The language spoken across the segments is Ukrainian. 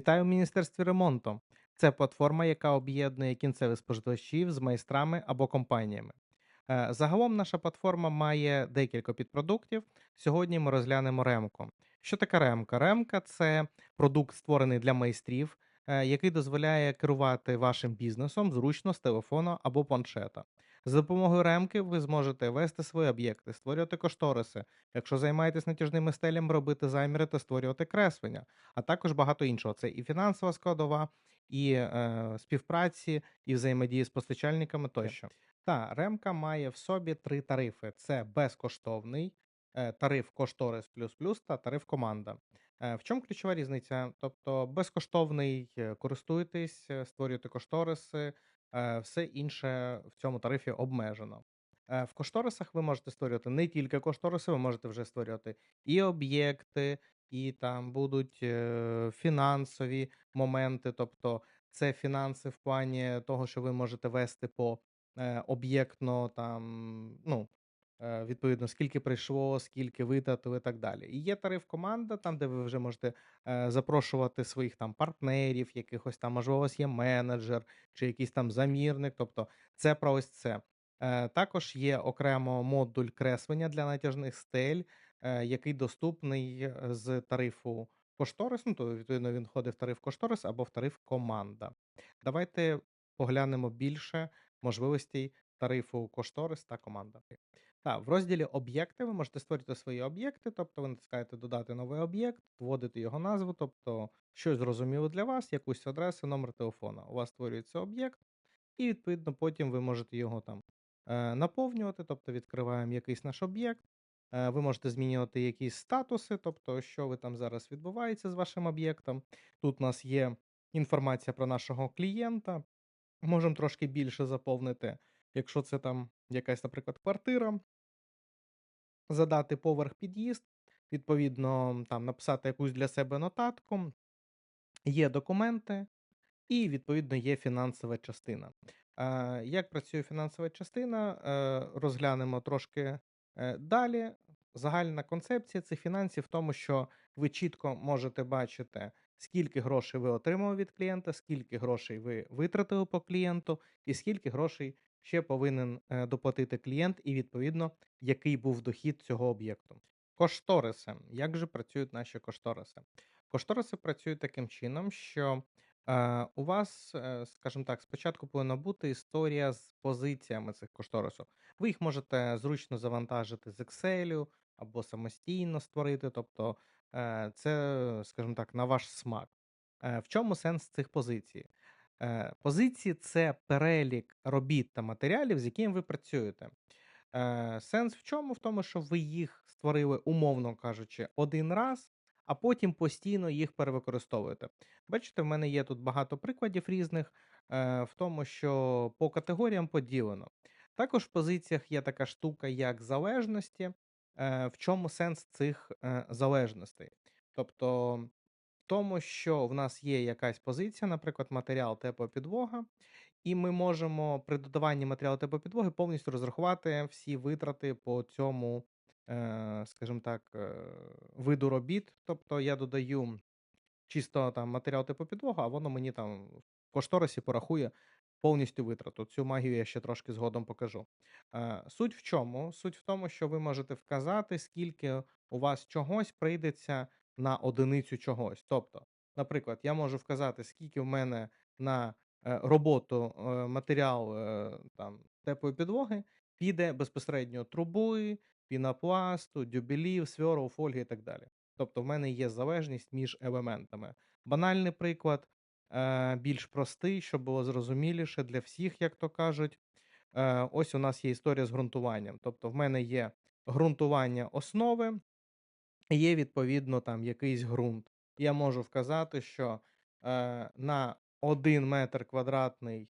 Вітаю в Міністерстві ремонту. Це платформа, яка об'єднує кінцевих споживачів з майстрами або компаніями. Е, Загалом наша платформа має декілька підпродуктів. Сьогодні ми розглянемо ремку. Що таке ремка? Ремка це продукт, створений для майстрів, е, який дозволяє керувати вашим бізнесом зручно з телефону або планшета. За допомогою ремки ви зможете вести свої об'єкти, створювати кошториси. Якщо займаєтесь натяжними стелями, робити заміри та створювати креслення а також багато іншого. Це і фінансова складова, і е, співпраці, і взаємодії з постачальниками тощо. Та ремка має в собі три тарифи: це безкоштовний, е, тариф кошторис плюс плюс та тариф команда. Е, В чому ключова різниця? Тобто безкоштовний е, користуйтесь, е, створюєте кошториси, все інше в цьому тарифі обмежено. Е, В кошторисах ви можете створювати не тільки кошториси, ви можете вже створювати і об'єкти, і там будуть е, фінансові моменти, тобто це фінанси в плані того, що ви можете вести по е, об'єктно, там, ну, е, відповідно, скільки прийшло, скільки витратили і так далі. І є тариф команда, там, де ви вже можете е, запрошувати своїх там партнерів, якихось там, можливо, є менеджер чи якийсь там замірник. Тобто, це про ось це. Е, Також є окремо модуль креслення для натяжних стель е, який доступний е, з тарифу кошторис. Ну, то відповідно він входить в тариф кошторис або в тариф команда. Давайте поглянемо більше можливостей тарифу кошторис та команда. Так, в розділі об'єкти ви можете створити свої об'єкти, тобто ви натискаєте додати новий об'єкт, вводите його назву, тобто щось зрозуміло для вас, якусь адресу, номер телефона. У вас створюється об'єкт, і відповідно потім ви можете його там е, наповнювати, тобто відкриваємо якийсь наш об'єкт. Е, Ви можете змінювати якісь статуси, тобто, що ви там зараз відбувається з вашим об'єктом. Тут у нас є інформація про нашого клієнта. Можемо трошки більше заповнити, якщо це там якась, наприклад, квартира, задати поверх під'їзд, відповідно, там написати якусь для себе нотатку, є документи, і, відповідно, є фінансова частина. Як працює фінансова частина, е, розглянемо трошки е, далі. Загальна концепція цих фінансів в тому, що ви чітко можете бачити, скільки грошей ви отримали від клієнта, скільки грошей ви витратили по клієнту, і скільки грошей ще повинен е, доплатити клієнт, і відповідно, який був дохід цього об'єкту. Кошториси. Як же працюють наші кошториси? Кошториси працюють таким чином, що Е, у вас, е, скажімо так, спочатку повинна бути історія з позиціями цих кошторисів. Ви їх можете зручно завантажити з Excel або самостійно створити, тобто це, скажімо так, на ваш смак. В чому сенс цих позицій? Е, Позиції це перелік робіт та матеріалів, з якими ви працюєте. Е, Сенс в чому? В тому, що ви їх створили, умовно кажучи, один раз, а потім постійно їх перевикористовуєте. Бачите, в мене є тут багато прикладів різних, е, в тому, що по категоріям поділено. Також в позиціях є така штука, як залежності. В чому сенс цих залежностей? Тобто, тому, що в нас є якась позиція, наприклад, матеріал теплопідлога, і ми можемо при додаванні матеріалу теплопідлоги повністю розрахувати всі витрати по цьому, е, скажімо так, е, виду робіт. Тобто я додаю чисто там матеріал типу підлога, а воно мені там в кошторисі порахує повністю витрату. Цю магію я ще трошки згодом покажу. Е, Суть в чому? Суть в тому, що ви можете вказати, скільки у вас чогось прийдеться на одиницю чогось. Тобто, наприклад, я можу вказати, скільки в мене на е, роботу е, матеріал е, там теплої підлоги піде безпосередньо труби, пінопласту, дюбелів, свьору, фольги і так далі. Тобто в мене є залежність між елементами. Банальний приклад, більш простий, щоб було зрозуміліше для всіх, як то кажуть. Ось у нас є історія з ґрунтуванням. Тобто, в мене є ґрунтування основи, є відповідно там якийсь ґрунт. Я можу вказати, що е, на 1 метр квадратний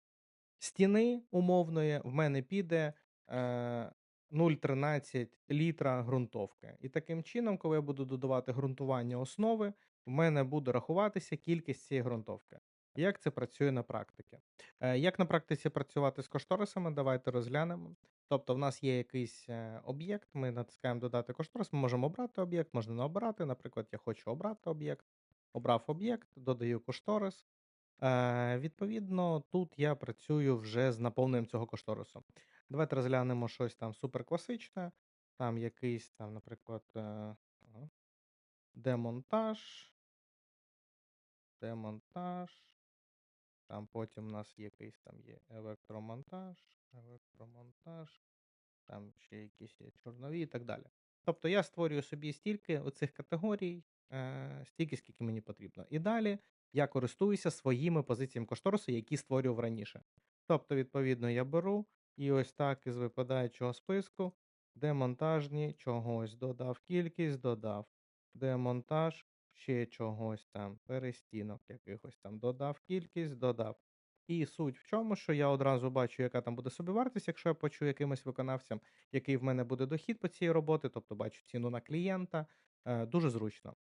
стіни умовної в мене піде е, 0,13 літра ґрунтовки. І таким чином, коли я буду додавати ґрунтування основи, в мене буде рахуватися кількість цієї ґрунтовки. Як це працює на практиці? Е, Як на практиці працювати з кошторисами, давайте розглянемо. Тобто, в нас є якийсь е, об'єкт, ми натискаємо додати кошторис, ми можемо обрати об'єкт, можна не обрати. Наприклад, я хочу обрати об'єкт. обрав об'єкт, додаю кошторис. Е, відповідно, тут я працюю вже з наповненням цього кошторису. Давайте розглянемо щось там суперкласичне, там якийсь там, наприклад, демонтаж, демонтаж. Там потім у нас якийсь там є електромонтаж, електромонтаж, там ще якісь є чорнові і так далі. Тобто я створюю собі стільки оцих категорій, е, стільки, скільки мені потрібно. І далі я користуюся своїми позиціями кошторису, які створював раніше. Тобто, відповідно, я беру і ось так із випадаючого списку демонтажні чогось додав кількість, додав демонтаж ще чогось там, перестінок якихось там додав кількість, додав. І суть в чому, що я одразу бачу, яка там буде собівартість, якщо я почу якимось виконавцям, який в мене буде дохід по цій роботи, тобто бачу ціну на клієнта. Е, дуже зручно.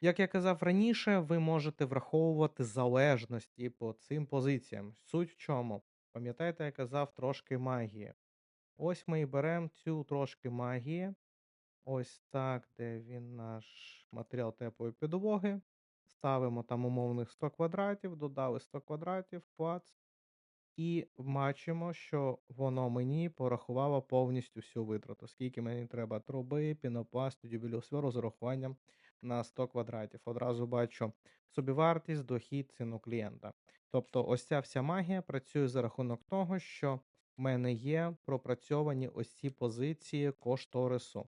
Як я казав раніше, ви можете враховувати залежності по цим позиціям. Суть в чому? Пам'ятаєте, я казав трошки магії. Ось ми і беремо цю трошки магії. Ось так, де він наш матеріал теплої підлоги. Ставимо там умовних 100 квадратів, додали 100 квадратів, клац. І бачимо, що воно мені порахувало повністю всю витрату. Скільки мені треба труби, пінопласту, дюбелюсферу з урахуванням на 100 квадратів. Одразу бачу собівартість, дохід, ціну клієнта. Тобто, ось ця вся магія працює за рахунок того, що в мене є пропрацьовані ось ці позиції кошторису.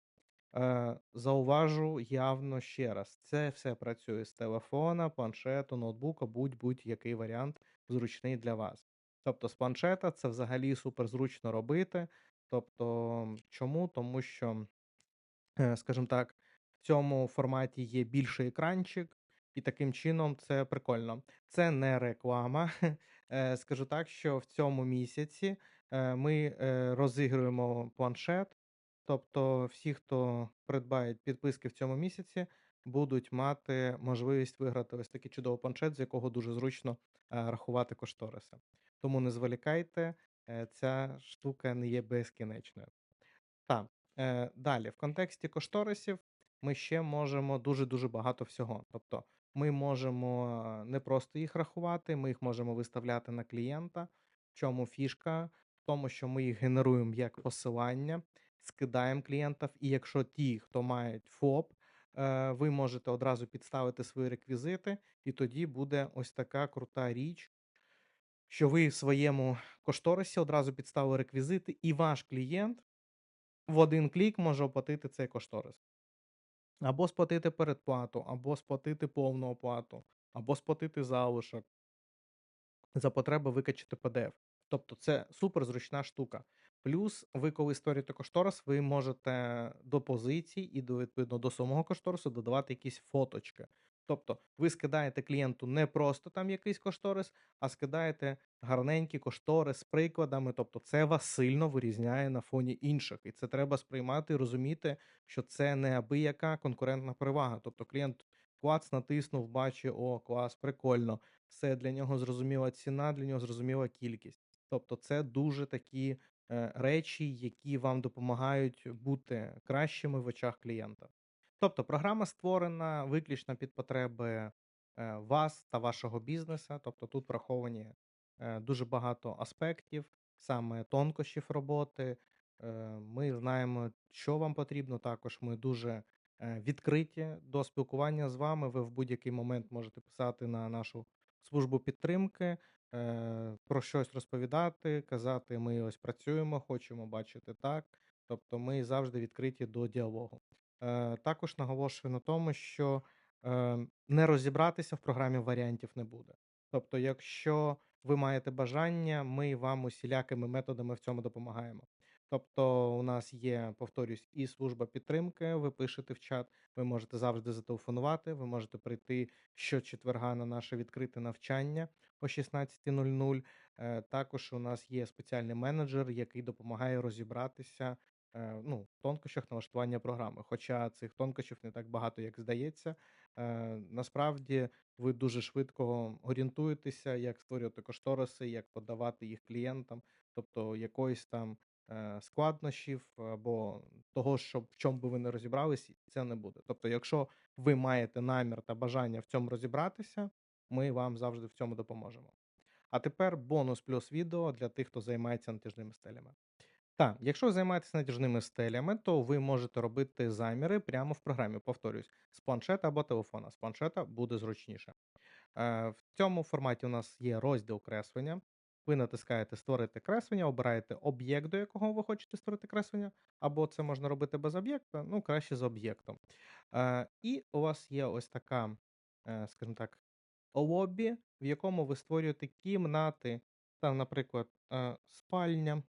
Е, зауважу явно ще раз: це все працює з телефона, планшету, ноутбука, будь-будь-який варіант зручний для вас. Тобто з планшета це взагалі супер зручно робити. Тобто, чому? Тому що, е, скажімо так, в цьому форматі є більший екранчик, і таким чином це прикольно. Це не реклама. Е, Скажу так, що в цьому місяці е, ми розігруємо планшет. Тобто, всі, хто придбають підписки в цьому місяці, будуть мати можливість виграти ось такий чудовий планшет, з якого дуже зручно е, рахувати кошториси. Тому не зволікайте, е, ця штука не є безкінечною. Так, е, далі, в контексті кошторисів ми ще можемо дуже-дуже багато всього. Тобто, ми можемо не просто їх рахувати, ми їх можемо виставляти на клієнта. В чому фішка? В тому, що ми їх генеруємо як посилання, скидаємо клієнтів, і якщо ті, хто мають ФОП, е, ви можете одразу підставити свої реквізити, і тоді буде ось така крута річ, що ви в своєму кошторисі одразу підставили реквізити, і ваш клієнт в один клік може оплатити цей кошторис. Або сплатити передплату, або сплатити повну оплату, або сплатити залишок, за потреби викачати PDF. Тобто це супер зручна штука. Плюс, ви, коли створюєте кошторис, ви можете до позицій і до відповідно до самого кошторису додавати якісь фоточки. Тобто, ви скидаєте клієнту не просто там якийсь кошторис, а скидаєте гарненький кошторис з прикладами. Тобто, це вас сильно вирізняє на фоні інших. І це треба сприймати і розуміти, що це не абияка конкурентна перевага. Тобто, клієнт клац натиснув, бачить, о, клас, прикольно. Все для нього зрозуміла ціна, для нього зрозуміла кількість. Тобто, це дуже такі е, речі, які вам допомагають бути кращими в очах клієнта. Тобто, програма створена виключно під потреби е, вас та вашого бізнесу. Тобто, тут враховані е, дуже багато аспектів, саме тонкощів роботи. Ми знаємо, що вам потрібно. Також ми дуже відкриті до спілкування з вами. Ви в будь-який момент можете писати на нашу службу підтримки, е, про щось розповідати, казати, ми ось працюємо, хочемо бачити так. Тобто, ми завжди відкриті до діалогу. Е, Також наголошую на тому, що е, не розібратися в програмі варіантів не буде. Тобто, якщо ви маєте бажання, ми вам усілякими методами в цьому допомагаємо. Тобто, у нас є, повторюсь, і служба підтримки. Ви пишете в чат, ви можете завжди зателефонувати, ви можете прийти щочетверга на наше відкрите навчання о 16.00. Е, Також у нас є спеціальний менеджер, який допомагає розібратися е, ну, в тонкощах налаштування програми. Хоча цих тонкощів не так багато, як здається. Е, Насправді ви дуже швидко орієнтуєтеся, як створювати кошториси, як подавати їх клієнтам, тобто якоїсь там е, складнощів або того, що в чому би ви не розібрались, це не буде. Тобто, якщо ви маєте намір та бажання в цьому розібратися, ми вам завжди в цьому допоможемо. А тепер бонус плюс відео для тих, хто займається натяжними стелями. Так, якщо займаєтеся натяжними стелями, то ви можете робити заміри прямо в програмі. Повторюсь, з планшета або телефона. З планшета буде зручніше. Е, В цьому форматі у нас є розділ креслення. Ви натискаєте Створити креслення, обираєте об'єкт, до якого ви хочете створити креслення, або це можна робити без об'єкта, ну краще з об'єктом. Е, І у вас є ось така, е, скажімо так, лобі, в якому ви створюєте кімнати. Там, наприклад, е, спальня.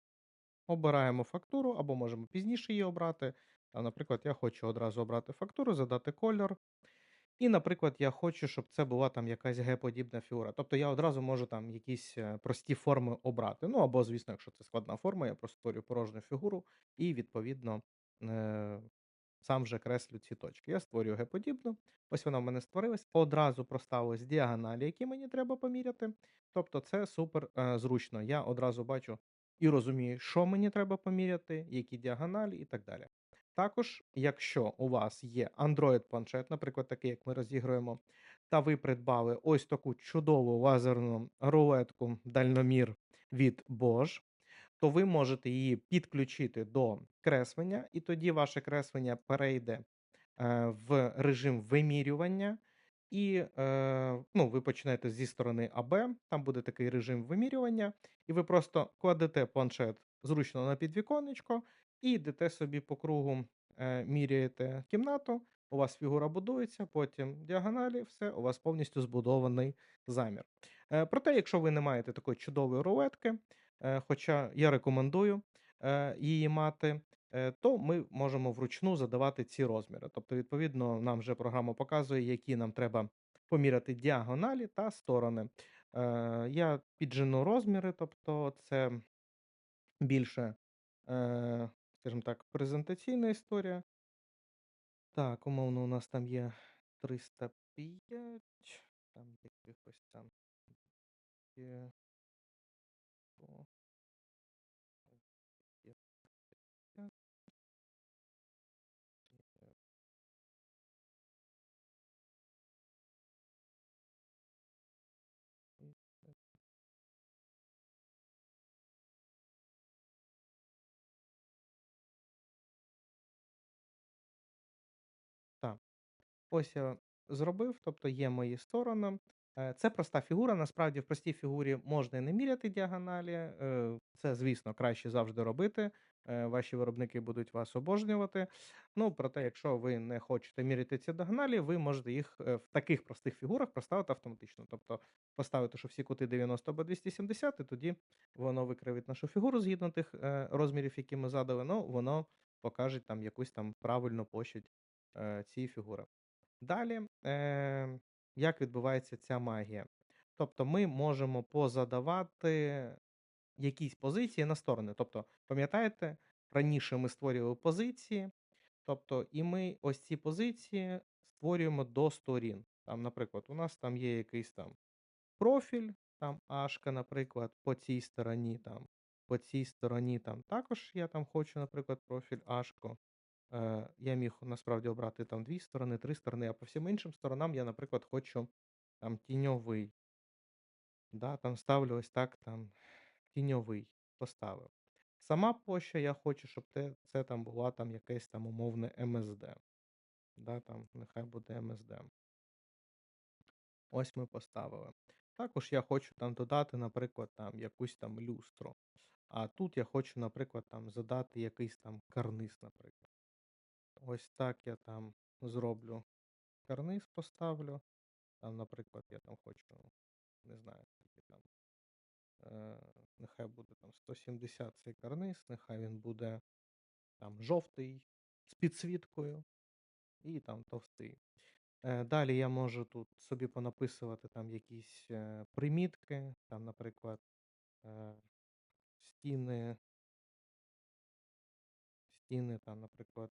Обираємо фактуру, або можемо пізніше її обрати. Там, наприклад, я хочу одразу обрати фактуру, задати кольор. І, наприклад, я хочу, щоб це була там якась Г-подібна фігура. Тобто я одразу можу там якісь е, прості форми обрати. Ну або, звісно, якщо це складна форма, я просто створюю порожню фігуру і, відповідно, е, сам вже креслю ці точки. Я створюю Г-подібну. Ось вона в мене створилась. Одразу проставились діагоналі, які мені треба поміряти. Тобто, це супер е, зручно. Я одразу бачу і розумію, що мені треба поміряти, які діагоналі і так далі. Також, якщо у вас є Android-планшет, наприклад, такий, як ми розігруємо, та ви придбали ось таку чудову лазерну рулетку дальномір від Bosch, то ви можете її підключити до креслення, і тоді ваше креслення перейде е, в режим вимірювання, і е, ну, ви почнете зі сторони АБ, там буде такий режим вимірювання, і ви просто кладете планшет зручно на підвіконечко і йдете собі по кругу, е, міряєте кімнату, у вас фігура будується, потім діагоналі, все, у вас повністю збудований замір. Е, проте, якщо ви не маєте такої чудової рулетки, е, хоча я рекомендую її мати, то ми можемо вручну задавати ці розміри. Тобто, відповідно, нам вже програма показує, які нам треба поміряти діагоналі та сторони. Я піджену розміри, тобто це більше, скажімо так, презентаційна історія. Так, умовно, у нас там є 305, там якихось там є. Ось я зробив, тобто є мої сторони. Е, Це проста фігура. Насправді, в простій фігурі можна і не міряти діагоналі. Е, Це, звісно, краще завжди робити. Е, Ваші виробники будуть вас обожнювати. Ну, проте, якщо ви не хочете міряти ці діагоналі, ви можете їх е, в таких простих фігурах проставити автоматично. Тобто поставити, що всі кути 90 або 270, і тоді воно викривить нашу фігуру згідно тих е, розмірів, які ми задали. Ну, воно покаже там якусь там правильну площадь е, цієї фігури. Далі, е, як відбувається ця магія? Тобто ми можемо позадавати якісь позиції на сторони. Тобто, пам'ятаєте, раніше ми створювали позиції, тобто, і ми ось ці позиції створюємо до сторін. Там, наприклад, у нас там є якийсь там профіль, там Ашка, наприклад, по цій стороні, там, по цій стороні там також я там хочу, наприклад, профіль Ашко. Е, я міг насправді обрати там дві сторони, три сторони, а по всім іншим сторонам я, наприклад, хочу там тіньовий. Да, там ставлю ось так там тіньовий поставив. Сама площа я хочу, щоб те, це там була там якесь там умовне МСД. Да, там нехай буде МСД. Ось ми поставили. Також я хочу там додати, наприклад, там якусь там люстру. А тут я хочу, наприклад, там задати якийсь там карниз, наприклад. Ось так я там зроблю карниз, поставлю. Там, наприклад, я там хочу, не знаю, там. Е, нехай буде там 170 цей карниз, нехай він буде там жовтий з підсвіткою і там товстий. Е, Далі я можу тут собі понаписувати там якісь е, примітки, там, наприклад, е, стіни, стіни, там, наприклад,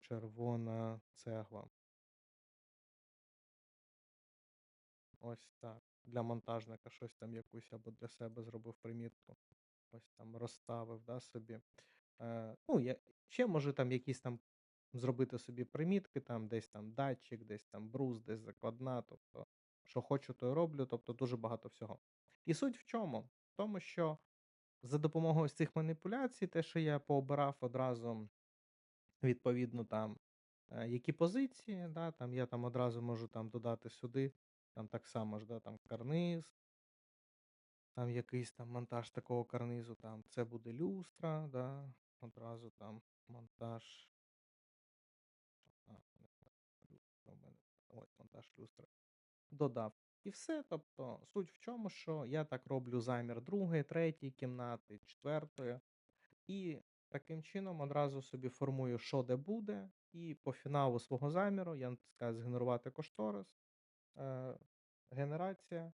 червона цегла. Ось так. Для монтажника щось там якусь або для себе зробив примітку. ось там розставив, да, собі. Е, ну, я ще може там якісь там зробити собі примітки, там десь там датчик, десь там брус, десь закладна, тобто, що хочу, то й роблю, тобто дуже багато всього. І суть в чому? В тому, що за допомогою цих маніпуляцій, те, що я пообирав одразу, відповідно, там, е, які позиції, да, там я там одразу можу там додати сюди, там так само ж, да, там карниз, там якийсь там монтаж такого карнизу, там це буде люстра, да, одразу там монтаж. Люстра. Ось монтаж люстри. Додав. І все. Тобто, суть в чому, що я так роблю замір другої, третьої кімнати, четвертої. І таким чином одразу собі формую, що де буде, і по фіналу свого заміру я натискаю згенерувати кошторис, е, генерація,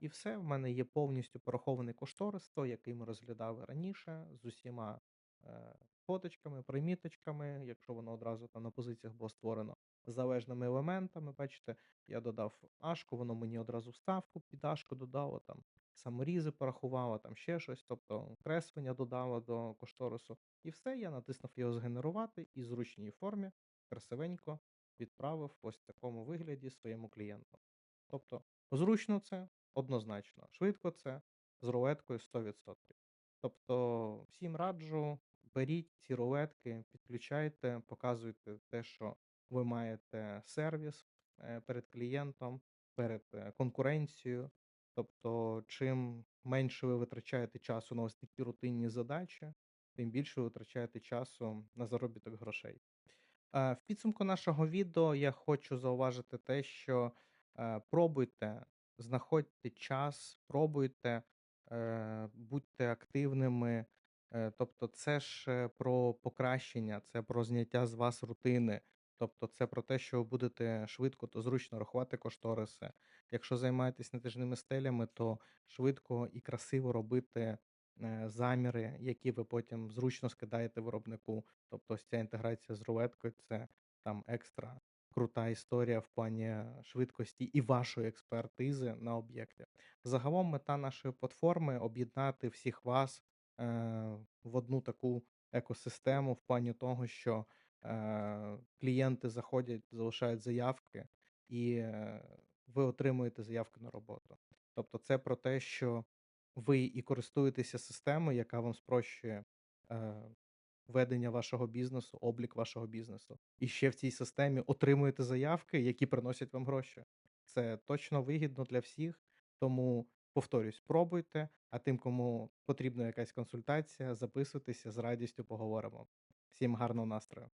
і все. В мене є повністю порахований кошторис, той, який ми розглядали раніше, з усіма е, фоточками, приміточками, якщо воно одразу там на позиціях було створено, залежними елементами. Бачите, я додав ашку, воно мені одразу вставку під ашку додало, там саморізи порахувало, там ще щось, тобто креслення додало до кошторису. І все, я натиснув його згенерувати і в зручній формі красивенько відправив ось в такому вигляді своєму клієнту. Тобто, зручно це однозначно, швидко це з рулеткою 100%. Тобто, всім раджу, беріть ці рулетки, підключайте, показуйте те, що ви маєте сервіс е, перед клієнтом, перед е, конкуренцією. Тобто, чим менше ви витрачаєте часу на ось такі рутинні задачі, тим більше ви витрачаєте часу на заробіток грошей. Е, В підсумку нашого відео я хочу зауважити те, що е, пробуйте, знаходьте час, пробуйте, е, будьте активними. Е, Тобто, це ж про покращення, це про зняття з вас рутини. Тобто, це про те, що ви будете швидко та зручно рахувати кошториси. Якщо займаєтесь натяжними стелями, то швидко і красиво робити е, заміри, які ви потім зручно скидаєте виробнику. Тобто, ось ця інтеграція з рулеткою це там екстра крута історія в плані швидкості і вашої експертизи на об'єкті. Загалом мета нашої платформи об'єднати всіх вас е, в одну таку екосистему в плані того, що е, клієнти заходять, залишають заявки, і е, ви отримуєте заявки на роботу. Тобто, це про те, що ви і користуєтеся системою, яка вам спрощує е, ведення вашого бізнесу, облік вашого бізнесу. І ще в цій системі отримуєте заявки, які приносять вам гроші. Це точно вигідно для всіх. Тому повторюсь, пробуйте. А тим, кому потрібна якась консультація, записуйтеся з радістю поговоримо. Всім гарного настрою.